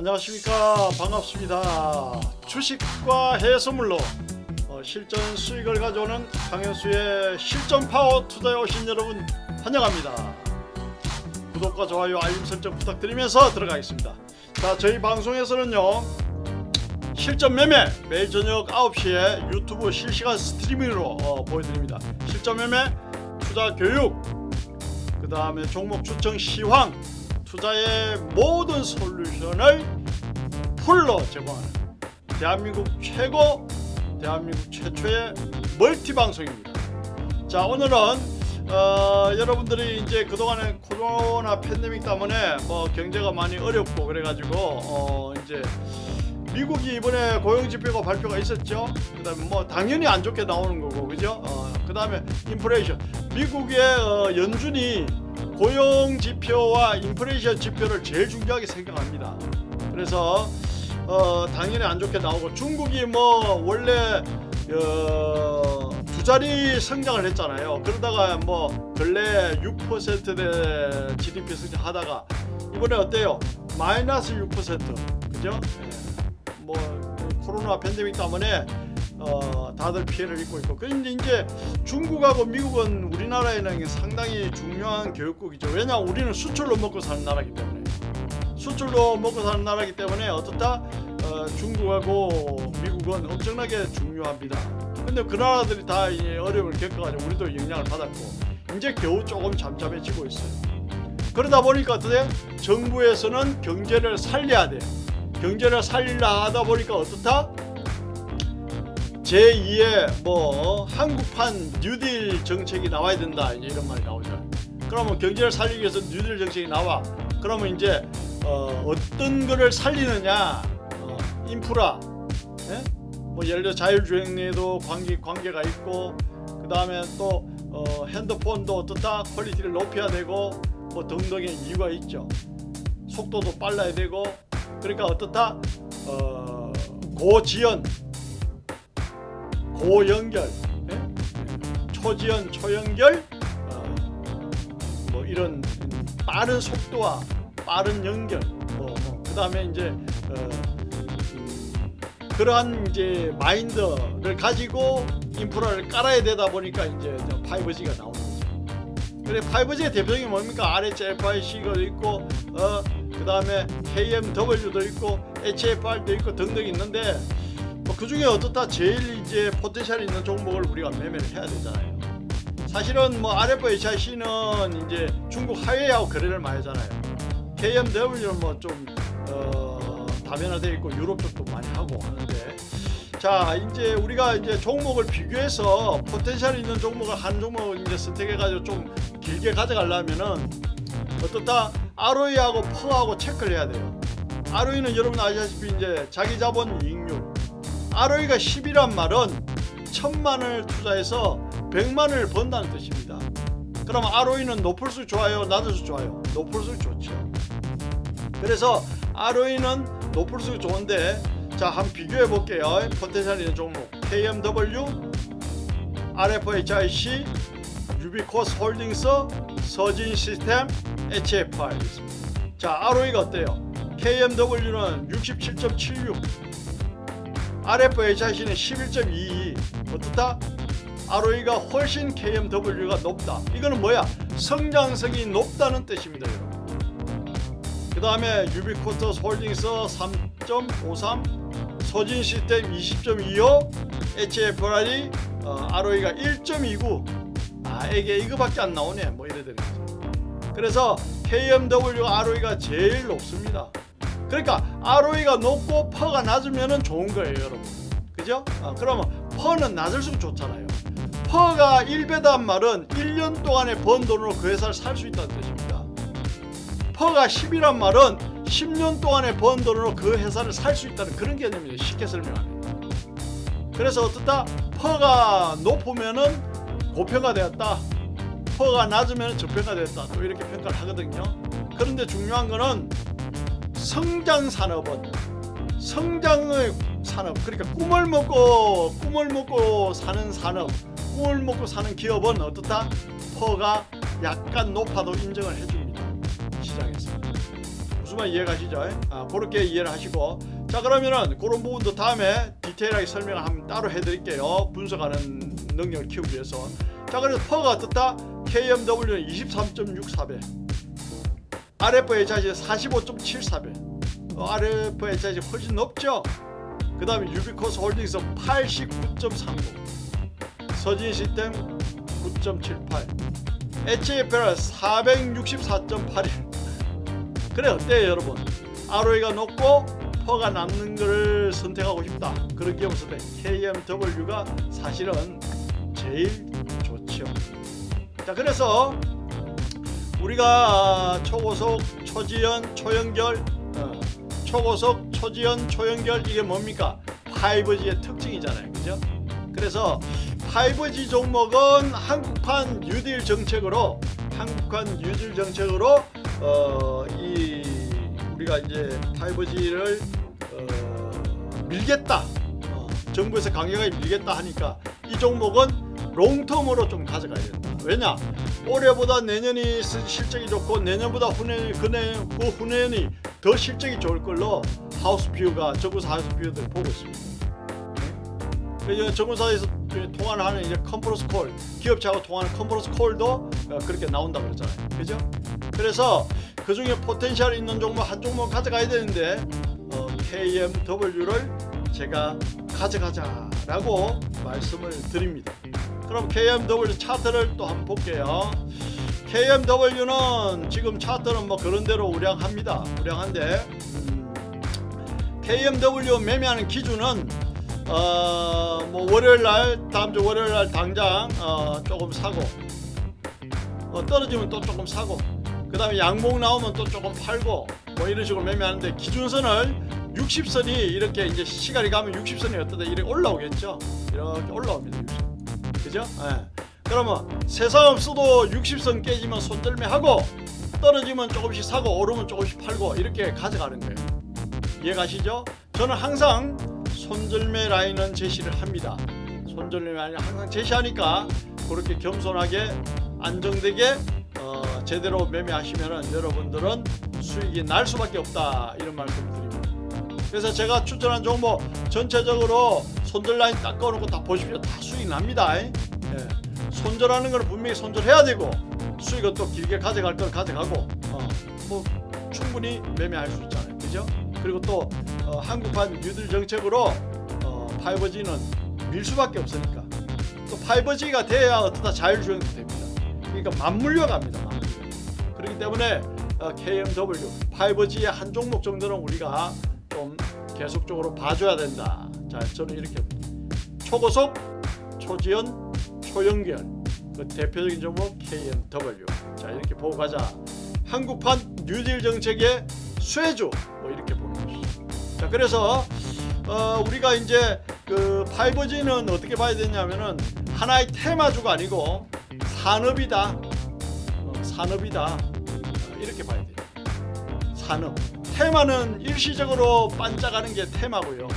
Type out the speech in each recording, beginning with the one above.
안녕하십니까. 반갑습니다. 주식과 해소물로 어, 실전 수익을 가져오는 강현수의 실전 파워 투자에 오신 여러분 환영합니다. 구독과 좋아요 알림 설정 부탁드리면서 들어가겠습니다. 자 저희 방송에서는요 실전 매매 매일 저녁 9시에 유튜브 실시간 스트리밍으로 어, 보여드립니다. 실전 매매 투자 교육 그 다음에 종목 추천 시황 투자의 모든 솔루션을 풀로 제공하는 대한민국 최고 대한민국 최초의 멀티 방송입니다. 자 오늘은 어, 여러분들이 이제 그동안에 코로나 팬데믹 때문에 뭐 경제가 많이 어렵고 그래가지고 어, 이제 미국이 이번에 고용 지표가 발표가 있었죠. 그다음에 뭐 당연히 안 좋게 나오는 거고 그죠? 어, 그다음에 인플레이션 미국의 어, 연준이 고용 지표와 인플레이션 지표를 제일 중요하게 생각합니다. 그래서 어, 당연히 안 좋게 나오고 중국이 뭐 원래 어, 두 자리 성장을 했잖아요. 그러다가 뭐 근래 6%대 GDP 성장하다가 이번에 어때요? 마이너스 6% 그죠? 예. 뭐 코로나 팬데믹 때문에 어, 다들 피해를 입고 있고 그런데 이제 중국하고 미국은 우리나라에는 상당히 중요한 교육국이죠. 왜냐 우리는 수출로 먹고 사는 나라이기 때문에 수출로 먹고 사는 나라이기 때문에 어떻다 어, 중국하고 미국은 엄청나게 중요합니다. 근데 그 나라들이 다이 어려움을 겪어가지고 우리도 영향을 받았고 이제 겨우 조금 잠잠해지고 있어요. 그러다 보니까 어떠세요? 정부에서는 경제를 살려야 돼요. 경제를 살리려 하다 보니까 어떻다? 제2의 뭐 한국판 뉴딜 정책이 나와야 된다 이제 이런 말이 나오죠. 그러면 경제를 살리기 위해서 뉴딜 정책이 나와. 그러면 이제 어, 어떤 거를 살리느냐? 어, 인프라. 예? 뭐 예를 들어 자율주행에도 관계 관계가 있고 그 다음에 또 어, 핸드폰도 어떻다 퀄리티를 높여야 되고 뭐 등등의 이유가 있죠. 속도도 빨라야 되고 그러니까 어떻다 어, 고지연 고연결, 예? 초지연, 초연결, 어, 뭐 이런 빠른 속도와 빠른 연결, 뭐, 뭐 그다음에 이제 어, 음, 그러한 이제 마인드를 가지고 인프라를 깔아야 되다 보니까 이제 5G가 나오는 거죠. 그래 5G의 대표적인 뭡니까? RHFIC가 있고 어, 그다음에 KMW도 있고 HFR도 있고 등등 있는데 뭐 그 중에 어떻다 제일 이제 포텐셜 있는 종목을 우리가 매매를 해야 되잖아요. 사실은 뭐 RFHIC는 이제 중국 하웨이하고 거래를 많이 하잖아요. KMW는 뭐좀 어, 다변화되어 있고 유럽 쪽도 많이 하고 하는데 자 이제 우리가 이제 종목을 비교해서 포텐셜 있는 종목을 한 종목을 이제 선택해가지고 좀 길게 가져가려면은 어떻다 ROE하고 퍼하고 체크를 해야 돼요. ROE는 여러분 아시다시피 이제 자기 자본 이익률 ROE가 10이란 말은 천만 원을 투자해서 100만 원을 번다는 뜻입니다. 그럼 ROE는 높을수록 좋아요, 낮을수록 좋아요. 높을수록 좋죠. 그래서 ROE는 높을수록 좋은데 자, 한번 비교해 볼게요. 포텐셜 있는 종목 KMW, RFHIC, 유비코스 홀딩스, 서진 시스템, HFI 있습니다. 자, ROE가 어때요? KMW는 67.76, RFHIC는 11.22 어떻다? ROE가 훨씬 KMW가 높다. 이거는 뭐야? 성장성이 높다는 뜻입니다. 그 다음에 유비코터스 홀딩스 3.53, 소진 시스템 20.25, HFR이 어, ROE가 1.29. 아, 이게 이거밖에 안 나오네. 뭐 이래 되는 거죠. 그래서 KMW가 ROE가 제일 높습니다. 그러니까 ROE가 높고 퍼가 낮으면 좋은 거예요, 여러분. 그죠? 아, 그러면 퍼는 낮을수록 좋잖아요. 퍼가 1배단 말은 1년 동안에 번 돈으로 그 회사를 살 수 있다는 뜻입니다. 퍼가 10이란 말은 10년 동안에 번 돈으로 그 회사를 살 수 있다는 그런 개념이에요. 쉽게 설명하면. 그래서 어떻다? 퍼가 높으면은 고평가 되었다. 퍼가 낮으면 저평가 되었다. 또 이렇게 평가를 하거든요. 그런데 중요한 거는 성장 산업은 성장의 산업 그러니까 꿈을 먹고 꿈을 먹고 사는 산업 꿈을 먹고 사는 기업은 어떻다 퍼가 약간 높아도 인정을 해줍니다 시장에서 무슨 말 이해가시죠? 아, 그렇게 이해를 하시고 자 그러면은 그런 부분도 다음에 디테일하게 설명을 한번 따로 해드릴게요. 분석하는 능력을 키우기 위해서 자 그래서 퍼가 어떻다? KMW는 23.64배 RFHI 45.74배 어, RFHI 훨씬 높죠? 그 다음에 유비코스 홀딩스 89.30 서진 시스템 9.78 HFL 464.81 그래 어때요 여러분? ROE가 높고 퍼가 남는 것을 선택하고 싶다. 그런 기업 때 KMW가 사실은 제일 좋죠. 자 그래서 우리가 초고속 초지연 초연결 어, 초고속 초지연 초연결 이게 뭡니까? 5G의 특징이잖아요. 그죠? 그래서 5G 종목은 한국판 뉴딜 정책으로 한국판 뉴딜 정책으로 어, 이 우리가 이제 5G를 어, 밀겠다. 어, 정부에서 강력하게 밀겠다 하니까 이 종목은 롱텀으로 좀 가져가야 된다. 왜냐? 올해보다 내년이 시- 실적이 좋고 내년보다 후년 그내 그 후년이 더 실적이 좋을 걸로 하우스 뷰가 정부사 하우스 뷰들 보고 있습니다. 그래서 정부사에서 통화를 하는 이제 컨퍼런스 콜 기업체하고 통화하는 컨퍼런스 콜도 어, 그렇게 나온다 그러잖아요. 그죠? 그래서 그 중에 포텐셜 있는 종목 한 종목 가져가야 되는데 어, KMW를 제가 가져가자라고 말씀을 드립니다. 그럼 KMW 차트를 또 한번 볼게요. KMW는 지금 차트는 뭐 그런 대로 우량합니다. 우량한데 음, KMW 매매하는 기준은 어, 뭐 월요일 날 다음 주 월요일 날 당장 어, 조금 사고 어, 떨어지면 또 조금 사고 그 다음에 양봉 나오면 또 조금 팔고 뭐 이런 식으로 매매하는데 기준선을 60선이 이렇게 이제 시간이 가면 60선이 어떠다 이렇게 올라오겠죠 이렇게 올라옵니다 60선 그죠? 예. 그러면 세상 없어도 60선 깨지면 손절매 하고 떨어지면 조금씩 사고 오르면 조금씩 팔고 이렇게 가져가는 거예요 이해가시죠? 저는 항상 손절매 라인은 제시를 합니다 손절매 라인을 항상 제시하니까 그렇게 겸손하게 안정되게 어, 제대로 매매하시면 여러분들은 수익이 날 수밖에 없다 이런 말씀을 드립니다. 그래서 제가 추천한 종목 전체적으로 손절 라인 딱 꺼놓고 다 보십시오. 다 수익 납니다. 예. 손절하는 걸 분명히 손절해야 되고 수익은 또 길게 가져갈 걸 가져가고 어, 뭐 충분히 매매할 수 있잖아요. 그죠? 그리고 또 어, 한국판 뉴딜 정책으로 어, 5G는 밀 수밖에 없으니까 또 5G가 돼야 어떠다 자율주행도 됩니다. 그러니까 맞물려 갑니다. 맞물려. 그렇기 때문에 어, KMW 5G의 한 종목 정도는 우리가 좀 계속적으로 봐줘야 된다. 자, 저는 이렇게 봅니다. 초고속, 초지연, 초연결 그 대표적인 종목 KMW. 자, 이렇게 보고 가자. 한국판 뉴딜 정책의 쇠주 뭐 이렇게 보는 것이죠. 자, 그래서 어, 우리가 이제 그 5G는 어떻게 봐야 되냐면은 하나의 테마주가 아니고 산업이다. 어, 산업이다. 어, 이렇게 봐야 돼요. 산업. 테마는 일시적으로 반짝하는 게 테마고요.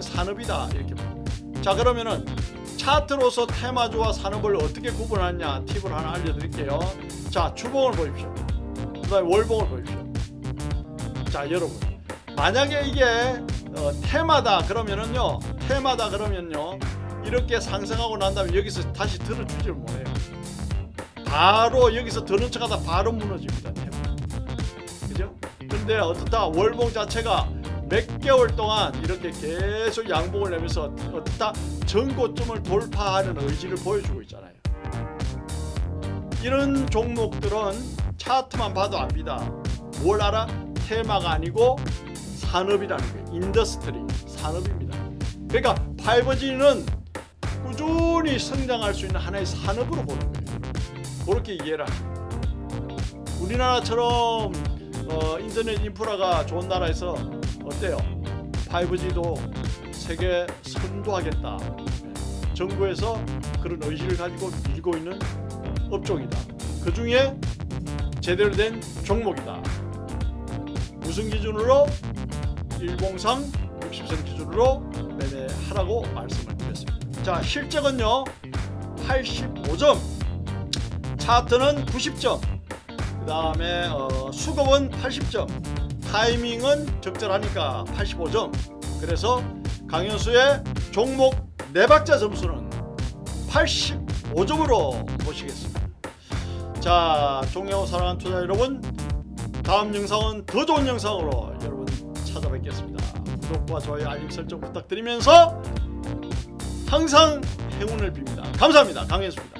산업이다. 이렇게. 자, 그러면은 차트로서 테마주와 산업을 어떻게 구분하냐 팁을 하나 알려드릴게요. 자, 주봉을 보십시오. 그다음에 월봉을 보십시오. 자, 여러분. 만약에 이게 어, 테마다 그러면은요. 테마다 그러면요. 이렇게 상승하고 난 다음에 여기서 다시 들어주지를 못해요. 바로 여기서 드는 척하다 바로 무너집니다. 근데 어떻다 월봉 자체가 몇 개월 동안 이렇게 계속 양봉을 내면서 어떻다 전고점을 돌파하는 의지를 보여주고 있잖아요. 이런 종목들은 차트만 봐도 압니다. 뭘 알아? 테마가 아니고 산업이라는 거예요. 인더스트리, 산업입니다. 그러니까 5G는 꾸준히 성장할 수 있는 하나의 산업으로 보는 거예요. 그렇게 이해를 하시면 우리나라처럼 어, 인터넷 인프라가 좋은 나라에서 어때요? 5G도 세계 선도하겠다. 네. 정부에서 그런 의지를 가지고 밀고 있는 업종이다. 그 중에 제대로 된 종목이다. 무슨 기준으로? 일봉상 60선 기준으로 매매하라고 말씀을 드렸습니다. 자, 실적은요. 85점. 차트는 90점. 그 다음에 어, 수급은 80점. 타이밍은 적절하니까 85점. 그래서 강현수의 종목 네 박자 점수는 85점으로 모시겠습니다. 자, 종료 사랑하는 투자 여러분, 다음 영상은 더 좋은 영상으로 여러분 찾아뵙겠습니다. 구독과 좋아요, 알림 설정 부탁드리면서 항상 행운을 빕니다. 감사합니다. 강현수입니다.